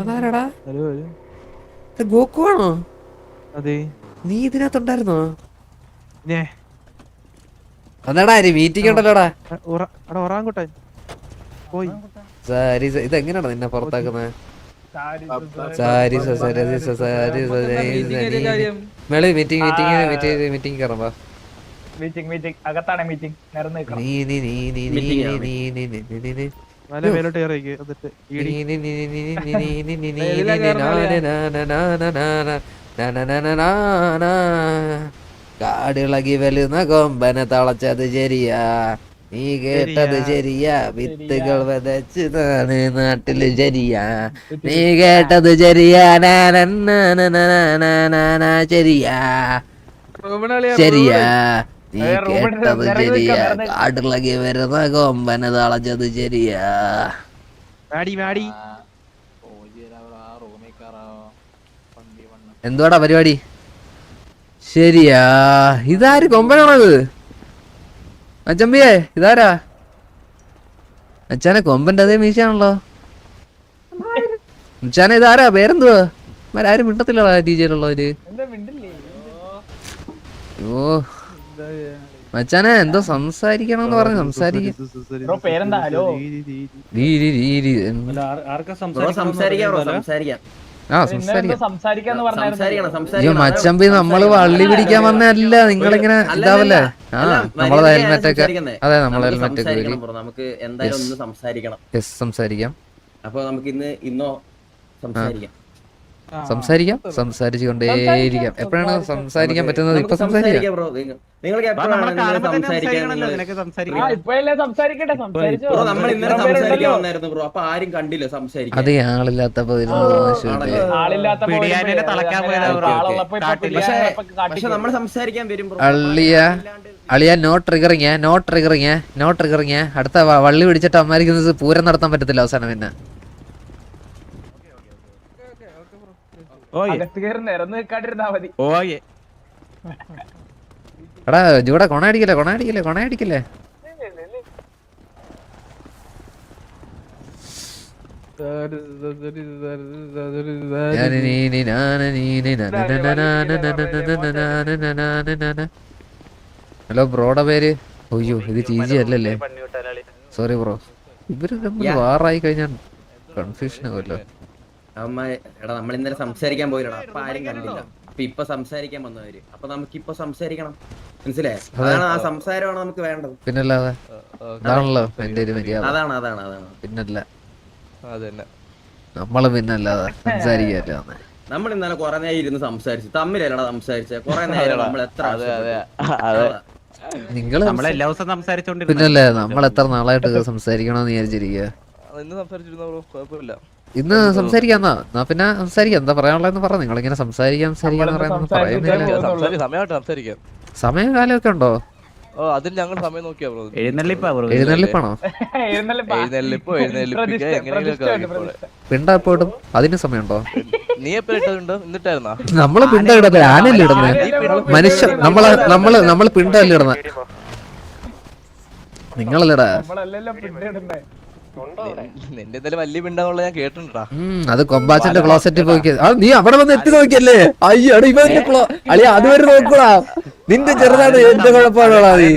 അതാരടാ? Hello hello. ഇത് Goku ആണോ അതെ. നീ ഇതിനകത്തുണ്ടായിരുന്നോ? ഞേ. അതാടാ മീറ്റിംഗ് ഉണ്ടല്ലോടാ. അവിടെ ഒറാങ്കുട്ടൻ പോയി. സാരി ഇത് എങ്ങനെയാടാ നിന്നെ പുറത്താക്കുന്നത് സാരി സാരി സാരി മേളി മീറ്റിംഗ് മീറ്റിംഗ് മീറ്റിംഗ് മീറ്റിംഗ് കയറാം മീറ്റിംഗ് മീറ്റിംഗ് അകത്താണ് മീറ്റിംഗ് നിരന്ന് നീ നീ നീ നീ നീ Meeting നീ ആണ്. നീ നീ നീ നീ നീ നീ. കാടിളകി വലുന്ന കൊമ്പനെ തളച്ചത് ശരിയാ നീ കേട്ടത് ശരിയാ വിത്തുകൾ വിതച്ച് നാണ് നാട്ടിൽ ശരിയാ നീ കേട്ടത് ശരിയാ ശരിയാ ശരിയാ നീ കേട്ടത് ശരിയാ. കാടിളകി വരുന്ന കൊമ്പനെ തളച്ചത് ശരിയാ. എന്തുവാടാ പരിപാടി? ശരിയാ. ഇതാര് കൊമ്പനാണത്? അച്ചമ്പിയേ ഇതാരാ? അച്ഛനെ കൊമ്പന്റെ അതേ മീശയാണല്ലോ. അച്ഛനെ ഇതാരാ? പേരെന്തുവാ? ആരും മിണ്ടത്തില്ലടാ ടീച്ചറുള്ളവര് ഓ മച്ചാനെ എന്തോ സംസാരിക്കണം എന്ന് പറഞ്ഞു സംസാരിക്കും. ആ സംസാരിക്കാം. മച്ചമ്പി നമ്മൾ വള്ളി പിടിക്കാൻ വന്നല്ല നിങ്ങളിങ്ങനെ ഇതാവല്ലേ? ആ നമ്മളെ ഹെൽമെറ്റ് ഒക്കെ അതെ നമ്മളെ ഹെൽമെറ്റ് ഒക്കെ നമുക്ക് എന്തായാലും സംസാരിക്കണം. സംസാരിക്കാം. അപ്പൊ നമുക്ക് ഇന്ന് ഇന്നോ സംസാരിക്കാം. സംസാരിക്കാം. സംസാരിച്ചു കൊണ്ടേയിരിക്കാം എപ്പോഴാണ് സംസാരിക്കാൻ പറ്റുന്നത്? ഇപ്പൊ സംസാരിക്കാം അത് ആളില്ലാത്തപ്പോ അളിയ no triggering no triggering no triggering അടുത്ത വള്ളി പിടിച്ചിട്ട് അമ്മാരിക്കുന്നത് പൂരം നടത്താൻ പറ്റത്തില്ല അവസാനം പിന്നെ. നന നന നന നന നന. ഹലോ ബ്രോടെ പേര്? അയ്യോ ഇത് ടി ജി അല്ലല്ലേ? Sorry bro. ഇവർ തമ്മിൽ. വാറായി കഴിഞ്ഞാൽ കൺഫ്യൂഷൻ ആവുമല്ലോ. അമ്മ എടാ നമ്മൾ ഇന്നലെ സംസാരിക്കാൻ പോയില്ലടാ. അപ്പൊ ആരും കണ്ടില്ല. അപ്പൊ ഇപ്പൊ സംസാരിക്കാൻ വന്നവര് അപ്പൊ നമുക്ക് ഇപ്പൊ സംസാരിക്കണം. മനസ്സിലായേ? അതാണ് ആ സംസാരമാണ് നമുക്ക് വേണ്ടത്. പിന്നല്ലാതെ അതാണല്ലോ എന്റെ ഒരു മര്യാദ. അതാണ്. അതാണ് അതാണ് പിന്നല്ല. അതന്നെ. നമ്മൾ പിന്നല്ലാതെ സംസാരിക്കല്ലേ നമ്മൾ ഇന്നലെ കുറെ നേരം ഇരുന്ന് സംസാരിച്ചു. തമ്മിലല്ലടാ സംസാരിച്ച. കുറെ നേരം നമ്മൾ എത്ര നമ്മളെ എല്ലാ ദിവസവും സംസാരിച്ചോണ്ടിരുന്ന പിന്നല്ലേ നമ്മൾ എത്ര നാളായിട്ട് സംസാരിക്കണമെന്ന് വിചാരിച്ചിരിക്കുക ഇന്ന് സംസാരിച്ചിരുന്ന ബ്രോ. കുഴപ്പമില്ല. ഇന്ന് സംസാരിക്കാന്നാ. എന്നാ പിന്നെ സംസാരിക്കാം. എന്താ പറയാനുള്ളതെന്ന് പറ. സംസാരിക്കാം സമയം കാലം സമയമായിട്ട് സംസാരിക്കാം. സമയം കാലമൊക്കെ ഉണ്ടോ? ഓ അതിന് ഞങ്ങൾ സമയം നോക്കിയാ ബ്രോ. എഴുന്നള്ളിപ്പാ ബ്രോ. എഴുന്നള്ളിപ്പാണോ? എഴുന്നള്ളിപ്പാ. എഴുന്നള്ളിപ്പിക്കുക എങ്ങനെയെങ്കിലും. പിണ്ട എപ്പോഴും? അതിന് സമയമുണ്ടോ? നീ എപ്പോ ഇട്ടതുണ്ട്? എന്നിട്ടായിരുന്നാ നമ്മൾ പിണ്ട ഇടത്തില്ല ആനല്ലേ ഇടുന്നത്. മനുഷ്യ നമ്മൾ നമ്മൾ നമ്മൾ പിണ്ടല്ലേ ഇടുന്നത്. നിങ്ങളല്ലേടാ. നമ്മളല്ലല്ലോ. നിന്റെ എന്തായാലും വലിയ പിണ്ടാവുള്ള ഞാൻ കേട്ടിട്ടുണ്ടാ. അത് കൊമ്പാച്ചന്റെ ക്ലോസറ്റിൽ പോയി നീ അവിടെ വന്ന് എത്തി നോക്കിയല്ലേ? അയ്യോ ക്ലോ അളിയ അതുവരെ നോക്കൂടാ. നിന്റെ ചെറുതാണ് എന്റെ കുഴപ്പമാണോളാ നീ?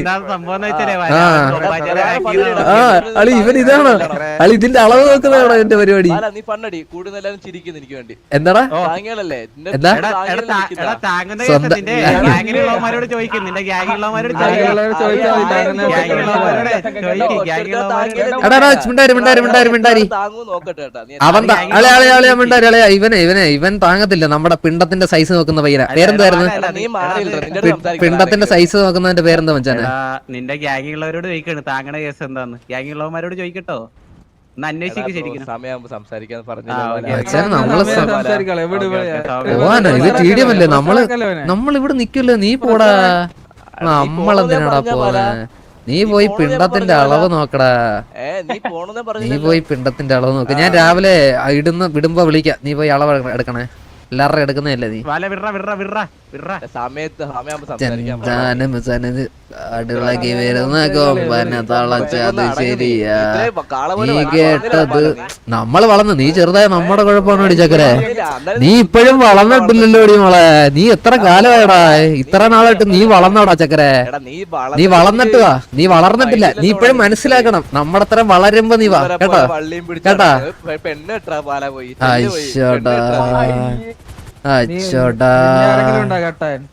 ആ. അളി ഇവൻ ഇതാണ്. അളി ഇതിന്റെ അളവ് നോക്കുന്നതാണോ എന്റെ പരിപാടി? നീ വേണ്ടി. എന്താടാ? എന്താ? ഇവനെ ഇവനെ ഇവൻ താങ്ങത്തില്ല. നമ്മുടെ പിണ്ടത്തിന്റെ സൈസ് നോക്കുന്ന പയ്യന. പേരെന്തായിരുന്നു? പിണ്ടത്തിന്റെ സൈസ് നോക്കുന്നതിന്റെ പേരെന്താ മച്ചാനെ? നിന്റെ ഗ്യാങ്ങിയുള്ളവരോട് ചോദിക്കണ് താങ്കളുടെ കേസ് എന്താന്ന്? ഗ്യാങ്ങിയുള്ളവന്മാരോട് ചോദിക്കട്ടോ നമ്മളിവിടെ നിക്കല്ലേ? നീ പോടാ. നമ്മളെന്തിനാടാ പോവാ നീ പോയി പിണ്ടത്തിന്റെ അളവ് നോക്കടാ. നീ പോയി പിണ്ടത്തിന്റെ അളവ് നോക്ക. ഞാൻ രാവിലെ ഇടുന്ന വിടുമ്പോ വിളിക്കാം. നീ പോയി അളവ് എടുക്കണേ. എല്ലാവരുടെ എടുക്കുന്നതല്ലേ നീ? വരുന്ന കൊമ്പനെ തളച്ചത് ശരിയാ. ഇത്രയും കാള നീ കേട്ടത് നമ്മൾ വളർന്നു നീ ചെറുതായ നമ്മുടെ കുഴപ്പമാണ് അടിച്ചക്കരെ നീ ഇപ്പോഴും വളർന്നിട്ടില്ലല്ലോ അടി മോളെ. നീ എത്ര കാലമായടാ? ഇത്ര നാളായിട്ട് നീ വളർന്നോടാ ചക്കരെ. എടാ, നീ നീ വളർന്നിട്ട് വാ നീ വളർന്നിട്ടില്ല. നീ ഇപ്പോഴും മനസ്സിലാക്കണം. നമ്മുടെ അത്ര വളരുമ്പോ നീ വാ. കേട്ടോ? കേട്ടാ? പെണ്ണ് പോയി. അച്ചോടാ.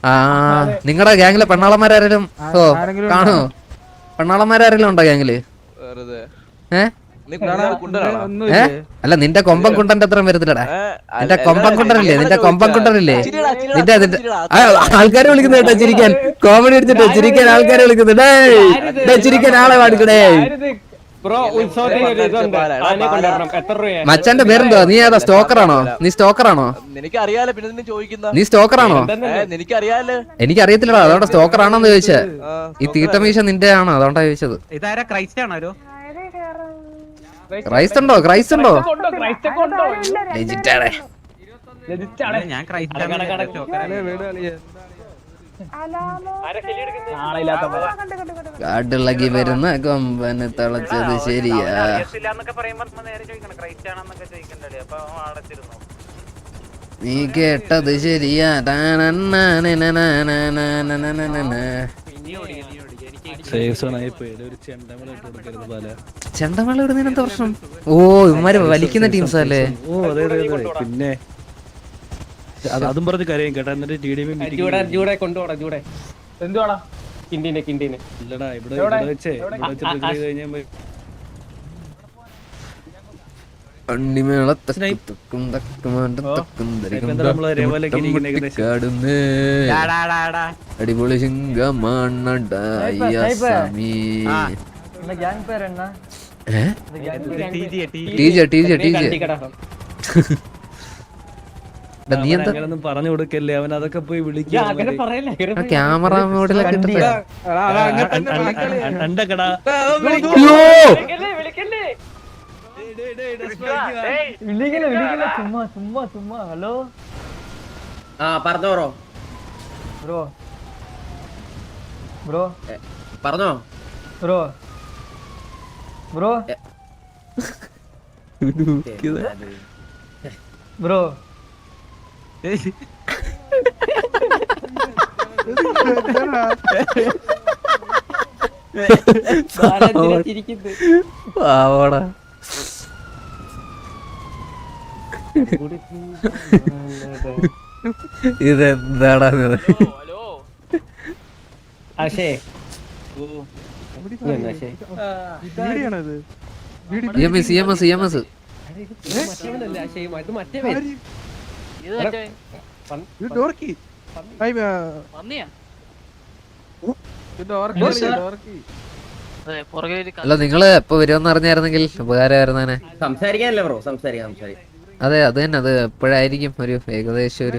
ആ നിങ്ങളുടെ ഗ്യാങ്ങിലെ പെണ്ണാളന്മാരാരെങ്കിലും? ഓ കാണോ പെണ്ണാളന്മാരാരെങ്കിലും ഉണ്ടോ ഗ്യാങ്ങിൽ ഏ? അല്ല നിന്റെ കൊമ്പൻ കുണ്ടന്റെ അത്രയും വരത്തില്ലടാ നിന്റെ കൊമ്പം കൊമ്പൻ കുണ്ടനില്ലേ? നിന്റെ കൊമ്പം കൊമ്പൻ കുണ്ടനില്ലേ? നിന്റെ നിന്റെ ആൾക്കാരെ വിളിക്കുന്ന കേട്ടോ ചിരിക്കാൻ. കോമഡി എടുത്തിട്ട് ചിരിക്കാൻ ആൾക്കാരെ വിളിക്കുന്നു ഡേ ഡേയ് ചിരിക്കാൻ ആളെ പാടിക്കടേ രൂപയാ മച്ചാന്റെ പേരെന്തോ നീ ഏതാ സ്റ്റോക്കറാണോ നീ സ്റ്റോക്കറാണോ നിനക്കറിയാലോ പിന്നെ നിന്നെ ചോദിക്കുന്ന. നീ സ്റ്റോക്കറാണോ എനിക്ക് നിനക്കറിയാലോ? എനിക്കറിയത്തില്ലടാ അതോടെ സ്റ്റോക്കറാണോന്ന് ചോദിച്ചേ. ഈ തീട്ടമീശ നിന്റെ ആണോ? അതോണ്ടാ ചോദിച്ചത്. ഇതാരാ ക്രൈസ്റ്റ് ആണോ. ക്രൈസ്റ്റ് ഉണ്ടോ ക്രൈസ്റ്റ് ഉണ്ടോ ഞാൻ ക്രൈസ്റ്റ് കാടിളകി വരുന്ന കൊമ്പന് തിളച്ചത് ശരിയാ. നീ കേട്ടത് ശരിയാ. ചെണ്ടമേള ഇടുന്നതിന് എന്താ പ്രശ്നം? ഓ ഇവന്മാര് വലിക്കുന്ന ടീംസ് അല്ലേ? ഓ അതെ അതെ അതെ. പിന്നെ അത് പറഞ്ഞ് കരയും കേട്ടോ എന്നിട്ട് ടി ഡി ജൂടെ ജൂടെ കൊണ്ടുപോടാ ജൂടെ എന്തുവാടാ? കിണ്ടിനെ കിണ്ടിനെ. ഇല്ലടാ ഇവിടെ ഇവിടെ വെച്ചേ ഇവിടെ വെച്ച് trigger ചെയ്ത് കഴിഞ്ഞാൽ അണ്ടിമേളത്തെ തക്കും തക്കുമാണ്ട് തക്കും തരികം എന്താ നമ്മൾ രവലൊക്കെ ഇരിക്കുന്ന തട്ടം മുട്ടിക്കാടുന്നേ. അടിപൊളി. ഏ? ടീജ ടീജ എടാ, നീ എന്താ അങ്ങനൊന്നും പറഞ്ഞു കൊടുക്കല്ലേ? അവൻ അതൊക്കെ പോയി അങ്ങനെ വിളിക്കും പറയല്ലേ ക്യാമറ മോഡിലൊക്കെ ചുമ്മാ ചുമ്മാ ചുമ്മാ. ഹലോ? ആ പറഞ്ഞോ ബ്രോ. ബ്രോ. ബ്രോ. പറഞ്ഞോ. ബ്രോ. ബ്രോ. ബ്രോ. പാവടാ. ഇതെന്താടാ ഇത്? അശേ EMS, EMS, EMS. മറ്റവനല്ലേ അശേ ഇത് മറ്റേ അല്ല നിങ്ങൾ ഇപ്പൊ വരുമെന്ന് അറിഞ്ഞായിരുന്നെങ്കിൽ ഉപകാരമായിരുന്നേനെ സംസാരിക്കാനല്ലേ ബ്രോ? സംസാരിക്കാം സംസാരിക്കാം. അതെ അത് തന്നെ അത് എപ്പോഴായിരിക്കും ഒരു ഏകദേശം ഒരു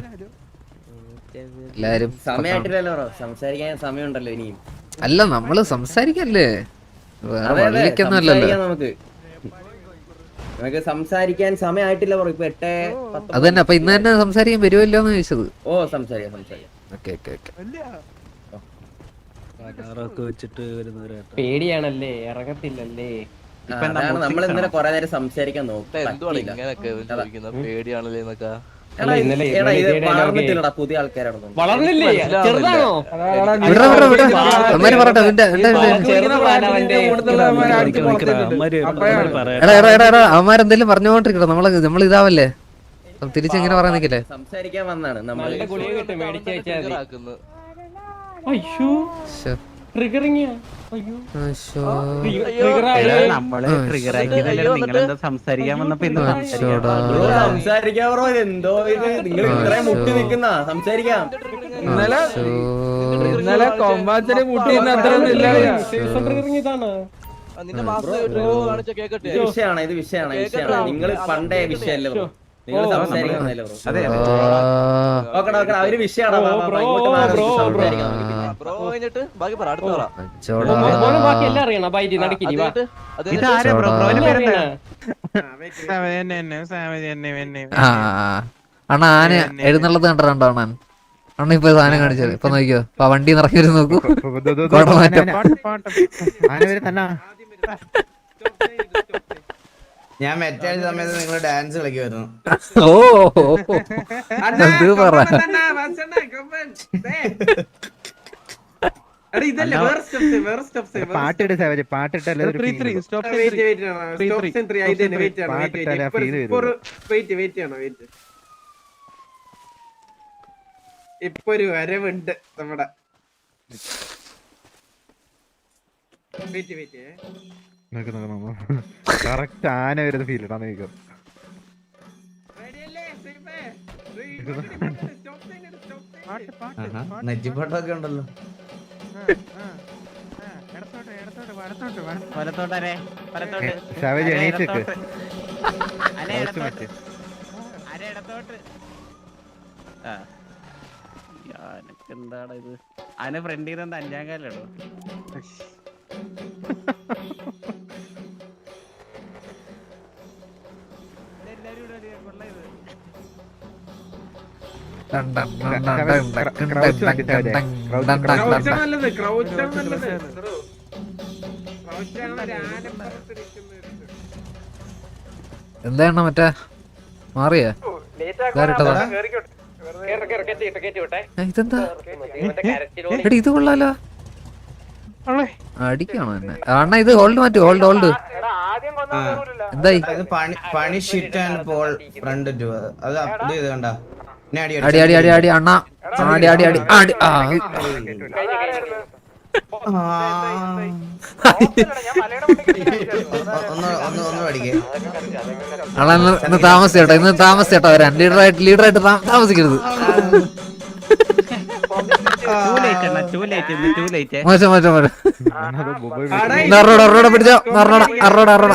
എല്ലാരും സമയമായിട്ടില്ലല്ലോ ബ്രോ. സംസാരിക്കാൻ സമയമുണ്ടല്ലോ ഇനിയും. അല്ല നമ്മൾ സംസാരിക്കല്ലേ. അതെ, അല്ലല്ലോ. നമുക്ക്. നമുക്ക് സംസാരിക്കാൻ സമയമായിട്ടില്ല ബ്രോ. ഇപ്പൊ എട്ട് അത് തന്നെ അപ്പൊ ഇന്ന് തന്നെ സംസാരിക്കാൻ വരുമല്ലോ എന്ന് ചോദിച്ചത്? ഓ സംസാരിക്കാം സംസാരിക്കാം. Okay okay okay. വെച്ചിട്ട് വരുന്നവരാട്ടോ പേടിയാണല്ലേ ഇറങ്ങത്തില്ലല്ലേ. ആ, നമ്മൾ ഇന്നലെ കൊറേ നേരം സംസാരിക്കാൻ നോക്കാം എന്തുവാണ് ഇങ്ങനൊക്കെ ചോദിക്കുന്നത് പേടിയാണല്ലേ എന്നൊക്കെ. വളർന്നില്ലേ? ചെറുതാണോ? അവന്മാരെന്തെങ്കിലും പറഞ്ഞോണ്ടിരിക്കണം നമ്മൾ നമ്മൾ ഇതാവല്ലേ? തിരിച്ചെങ്ങനെ പറയാൻ നിക്കല്ലേ? സംസാരിക്കാൻ വന്നാണ് നമ്മൾ അയ്യോ. നമ്മൾ ട്രിഗർ ആക്കിയതല്ലേ സംസാരിക്കാൻ വന്നപ്പോ സംസാരിക്കാൻ എന്തോ നിങ്ങൾ ഇത്രയും മുട്ടി നിക്കുന്ന സംസാരിക്കാം. ശ്ശോ. ഇന്നലെ കൊമ്പാച്ചനെ മുട്ടിന്ന് അത്ര ട്രിഗറിങ് ഇതാണ്. ആ, നിന്റെ മാസം കാണിച്ച കേക്കട്ടെ. ഇത് വിഷയമാണ് ഇത് വിഷയമാണ് വിഷയമാണ്. നിങ്ങൾ പണ്ടേ വിഷയമല്ലേ നിങ്ങൾ ബ്രോ അവർ വിഷയമാണ്? ബ്രോ, കഴിഞ്ഞിട്ട് ബാക്കി പറ അടുത്ത പറ. അച്ചോടാ. ബാക്കി എല്ലാം അറിയണം. വാ. അണ്ണാ ആന എഴുന്നള്ളത് കണ്ടിട്ടുണ്ടോ അണ്ണൻ അണ്ണ ഇപ്പൊ സാധനം കാണിച്ചത്. ഇപ്പൊ നോക്കിയോ ഇപ്പൊ വണ്ടി നിറക്കി വരും നോക്കൂ. ഞാൻ മെറ്റാഴ്ച സമയത്ത് നിങ്ങൾ ഡാൻസ് കളിക്കുമായിരുന്നു ഓ. അത് പറ. പാട്ടിട്ട് സേവജ് പാട്ടിട്ടല്ലേ. ഇപ്പൊ ഒരു വരവുണ്ട് നമ്മുടെ. വെയിറ്റ് വെയിറ്റ് ആന വരുന്ന ഫീൽ ഉണ്ടല്ലോ. വലത്തോട്ടരെ വലത്തോട്ട് സേവജ് അര എണീറ്റ് ഇടത്തോട്ട്. അര Crouch ഇടത്തോട്ട്. മറ്റ്. അര ഇടത്തോട്ട്. ആ. ഈ ആനക്ക് എന്താണ് ഇത്? ആന ഫ്രണ്ടിൽ നിന്ന് അഞ്ചാം കാലാണോ എന്താണ് മറ്റേ? മാറിയാ? ഇതെന്താ? ഇത് കൊള്ളാലോ. അടിക്കാണോ എന്നെ? അണ്ണ ഇത് ഹോൾഡ് മാറ്റി ഹോൾഡ് ഹോൾഡ് പണി shit and Paul front to അത് അപ്ഡേറ്റ് ചെയ്ത് കണ്ട. അടി അടി അടി അടി അണ്ണ. അടി അടി അടി. അടി. ആ. ഇന്ന് താമസിച്ചേട്ടോ. ഇന്ന് താമസിച്ചേട്ടോ. ലീഡറായിട്ട് ലീഡറായിട്ട് താമസിക്കരുത്. മോശം മോശം മോശം. അത് ബൊബോയ് അറോട അറോട പിടിച്ചോ. അറോട അറോട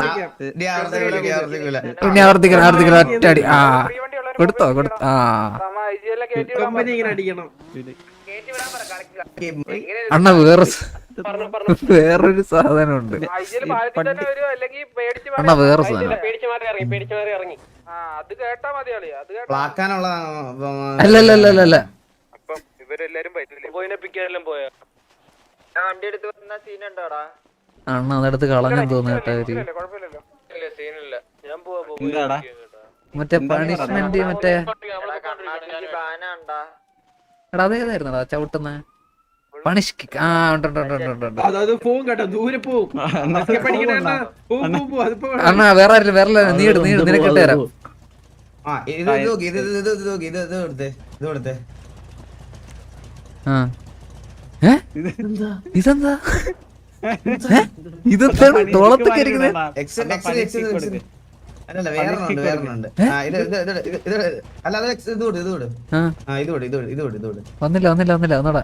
ഇനി ആവർത്തിക്കണം ആവർത്തിക്കണം ഒറ്റ അടി ആ കൊടുത്തോ കൊടുത്തോ. ആ. കമ്പനി ഇങ്ങനെ അടിക്കണം. അണ്ണ വേറെ വേറൊരു സാധനം ഉണ്ട് അണ്ണ വേറെ സാധനം. പേടിച്ച് അല്ല അല്ല അല്ല അല്ല അല്ല അണ്ണ അതെടുത്ത് കളഞ്ഞു തോന്നുന്നു കേട്ടോ അവർ എന്താടാ? മറ്റേ പണിഷ്മെന്റ് മറ്റേ എടാ അതേതായിരുന്നടാ ചവിട്ടുന്ന? പണിഷ് ആ ഉണ്ട് അണ്ണ വേറെ ആരും വേറെ നീ എടുത്ത് നീ എടുത്ത് നിനക്ക് ഇട്ട് തരാം. ഇത് ഇത് നോക്ക് ഇത് ഇത് ഇത് നോക്ക് ഇത് ഇത് കൊടുത്തേ ഇത് കൊടുത്തേ. ഇതെന്താ ഏ? ഇതെന്താണ് തോളത്തൊക്കെ ഇരിക്കുന്നത് എക്സ് എക്സ് എക്സ് എക്സ് അല്ലല്ല വേറെ ഉണ്ട് വേറെ ഉണ്ട് ആ ഇത് ഇത് ഇത് ഇത് ഇത് അല്ല അത് എക്സ് ഇത് കൊടു ഇത് ആ ഇത് കൊടു ഇത് കൊടു ഇത് കൊടു ഇത് കൊടു വന്നില്ല വന്നില്ല വന്നില്ല ഒന്നടാ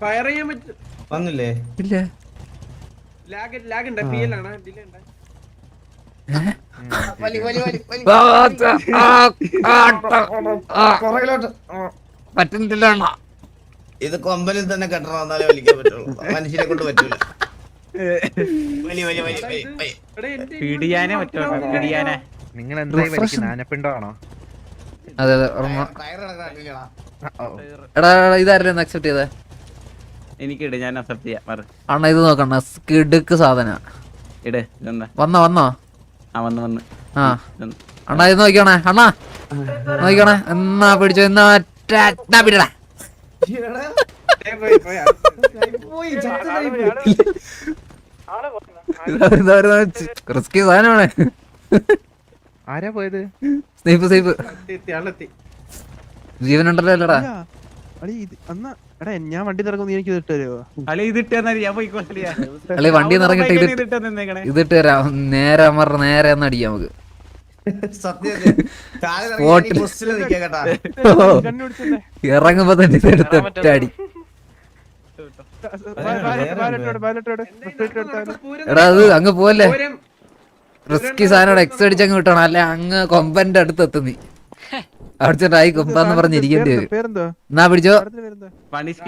ഫയർ ചെയ്യാൻ പറ്റും വന്നില്ലേ ഇല്ല ലാഗ് ലാഗ് ഉണ്ട് പി എൽ ആണ് ഡിലേ ഉണ്ട് വലി വലി വലി വലി ആ, ആ, ആ, ആ, പറ്റുന്നില്ല അണ്ണ ഇത് കൊമ്പലിൽ തന്നെ കെട്ടണം എന്നാലേ വലിക്കാൻ പറ്റുള്ളൂ. മനുഷ്യനെ കൊണ്ട് പറ്റൂല. പിടിയാനേ പിടിയാനെ. നിങ്ങൾ അതെ അതെ എടാ അക്സെപ്റ്റ് ചെയ്തേ? എനിക്കിട് ഞാൻ അക്സെപ്റ്റ് ചെയ്യാം. മാറ്. അണ്ണ ഇത് നോക്കണ്ണ. കിടുക്ക് സാധന. ഇട് ഇതെന്താ? വന്നോ വന്നോ? ആ വന്ന് വന്ന്. ആ. അണ്ണാ ഇത് നോക്കിയോണേ അണ്ണാ നോക്കിയോണേ എന്നാ പിടിച്ചോ എന്നാ പോയി. റിസ്കി സാധനമാണ് ആരാ പോയത്? Safe safe. ആളെത്തി. ജീവനുണ്ടല്ലോ അല്ലടാ. എടാ ഞാൻ വണ്ടി തിറങ്ങുന്നു എനിക്ക് തരുമോ ഇതിട്ട് തന്നാ ഞാൻ പോയിക്കോളിയാ അല്ലെ വണ്ടി ഇറങ്ങിട്ട് ഇതിട്ട് തരാം. നേരെ അമർ നേരെ ഒന്ന് അടിക്കാം നമുക്ക്. ഇറങ്ങുമ്പോ തന്നെ പൂരം എടാ അത് അങ്ങ് പോവല്ലേ റിസ്കി സാധനം എക്സ് അടിച്ച് അങ്ങ് കിട്ടണം അല്ലെ അങ്ങ് കൊമ്പന്റെ അടുത്ത് എത്തും നീ അടിച്ചിട്ടായി കൊമ്പാന്ന് പറഞ്ഞിരിക്കേണ്ടി വരും എന്നാ പിടിച്ചോ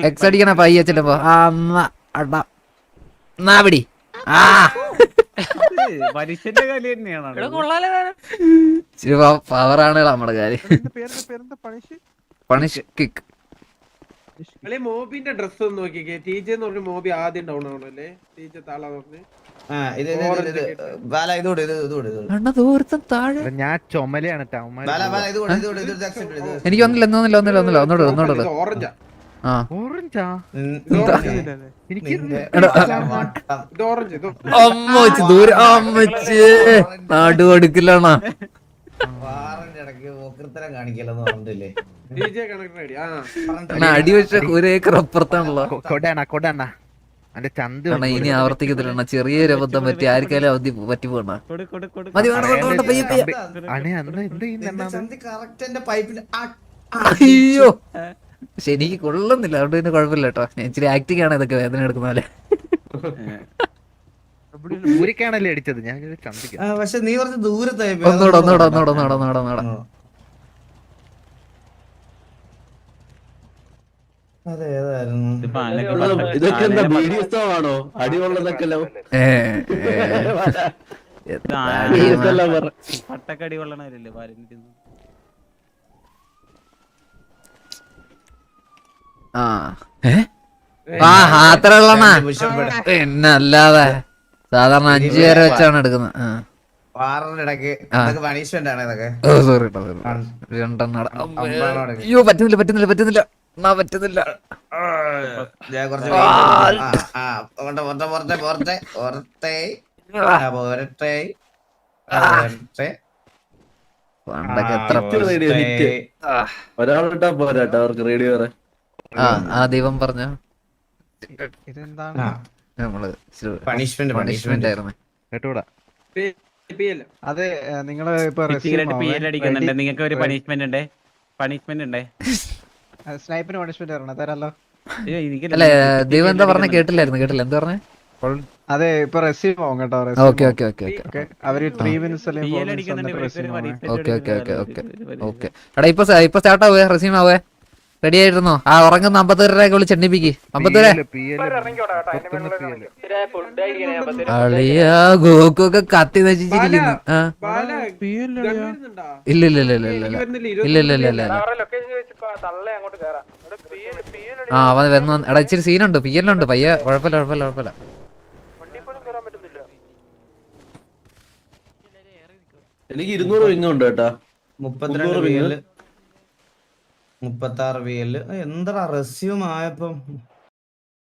എക്സ് അടിക്കണ പയ്യ ചെല്ലുമ്പോ ആ എന്നാ അടാ എന്നാ പിടി ആ മനുഷ്യന്റെ തന്നെയാണ് ഇച്ചിരി പവറാണ് നമ്മുടെ കാര്യം പണിഷ്? Punish kick. അല്ലെ മോബിന്റെ ഡ്രസ് ഒന്ന് നോക്കിക്കേ. ടി എന്ന് പറഞ്ഞ മോബി ആദ്യം ഡൗൺ ആവണല്ലേ ടി ജെ താള പറഞ്ഞു. ഞാൻ ചുമലയാണ്. എനിക്ക് വന്നില്ല ഒന്നില്ല ഒന്നില്ല ഒന്നില്ല ഒന്നോട് ഒന്നോട് ഓറഞ്ചാ അമ്മച്ചി ദൂരെ അമ്മച്ചി. നാട് അണ്ണ അടി വെച്ച അപ്പുറത്താണല്ലോ. അന്റെ ചന്ത് അണ്ണ ഇനി ആവർത്തിക്കത്തില്ലണ്ണ ചെറിയൊരു അബദ്ധം പറ്റി ആർക്കാലും അവധി പറ്റി പോകണ കൊടു കൊടു കൊടു മതി അണേ അന്ന് എന്ത് ചെയ്യുന്ന അയ്യോ. പക്ഷെ എനിക്ക് കൊള്ളുന്നില്ല അതുകൊണ്ട് പിന്നെ കുഴപ്പമില്ല കേട്ടോ. ഞാൻ ഇച്ചിരി ആക്ടിങ് ആണ് ഇതൊക്കെ വേദന എടുക്കുന്ന പോലെ. ഊരിക്കാണല്ലേ അടിച്ചത്? ഞാൻ പക്ഷെ നീ കുറച്ച് ദൂരത്തായി ഒന്നൂടെ ഒന്നൂടെ ഒന്നൂടെ ഒന്നൂടെ ഒന്നൂടെ ഒന്നൂടെ. അതെ ഏതായിരുന്നു? ഇതിപ്പോ ഇതൊക്കെ എന്താ വീഡിയോ ആണോ ഏ, ഏ. പട്ടക്കടി ആ. ഏ? ആ അത്ര ഉള്ളണ്ണ പിന്നെ അല്ലാതെ സാധാരണ അഞ്ചു പേരെ വെച്ചാണ് എടുക്കുന്നത്. ആ. അയ്യോ പറ്റുന്നില്ല പറ്റുന്നില്ല പറ്റുന്നില്ല. എന്നാ പറ്റുന്നില്ല. പണ്ടൊക്കെ എത്ര. പോരട്ടെ. ഒരാളിട്ടാ പോരാട്ടോ അവർക്ക് റേഡിയോ പറയാൻ ആ ദൈവം പറഞ്ഞ നമ്മൾ. പണിഷ്മെന്റ് ആയിരുന്നു. കേട്ടൂടാ. പി എൽ അതെ നിങ്ങൾ ഇപ്പൊ അടിക്കുന്നുണ്ട്. നിങ്ങൾക്ക് ഒരു പണിഷ്മെന്റ് ഉണ്ട്? പണിഷ്മെന്റ് ഉണ്ടേ? സ്നൈപ്പിന് പണിഷ്മെന്റ് തരണം. തരാലോ. അല്ലെ ദൈവം എന്താ പറഞ്ഞ കേട്ടില്ലായിരുന്നു. കേട്ടില്ല. എന്താ പറഞ്ഞേ? അതെ ഇപ്പൊ റെസീവ് ആവും കേട്ടോ. Okay okay okay okay. അവർ three minutes okay okay, okay, okay. Okay എടാ ഇപ്പൊ ഇപ്പൊ സ്റ്റാർട്ട് ആവേ? റെസ്യൂം ആവേ? റെഡി ആയിരുന്നോ ആ ഉറങ്ങുന്ന അമ്പത്തൂരൊക്കെ വിളിച്ച് എണ്ണിപ്പിക്ക്. അമ്പത്തൂരെ. അളിയാ ഗോക്കൊക്കെ കത്തി നശിച്ചിരിക്കുന്നു? ഇല്ല ഇല്ല ഇല്ല ഇല്ല ഇല്ല ഇല്ല. ഇല്ല ഇല്ല ഇല്ല ഇല്ല ഇല്ല. ആ അവൻ വന്നു വന്ന്- എടാ ഇച്ചിരി സീനുണ്ട്. പി എല്ലുണ്ട് പയ്യ കുഴപ്പമില്ല കുഴപ്പമില്ല കുഴപ്പമില്ല. എനിക്ക് ഇരുന്നൂറ് വിങ്ങുണ്ട് കേട്ടാ. മുപ്പത്തിരണ്ട് മുന്നൂറ് വി പിന്നെ? എൽ മുപ്പത്തി ആറ് വി എൽ എന്താ റെസ്യൂം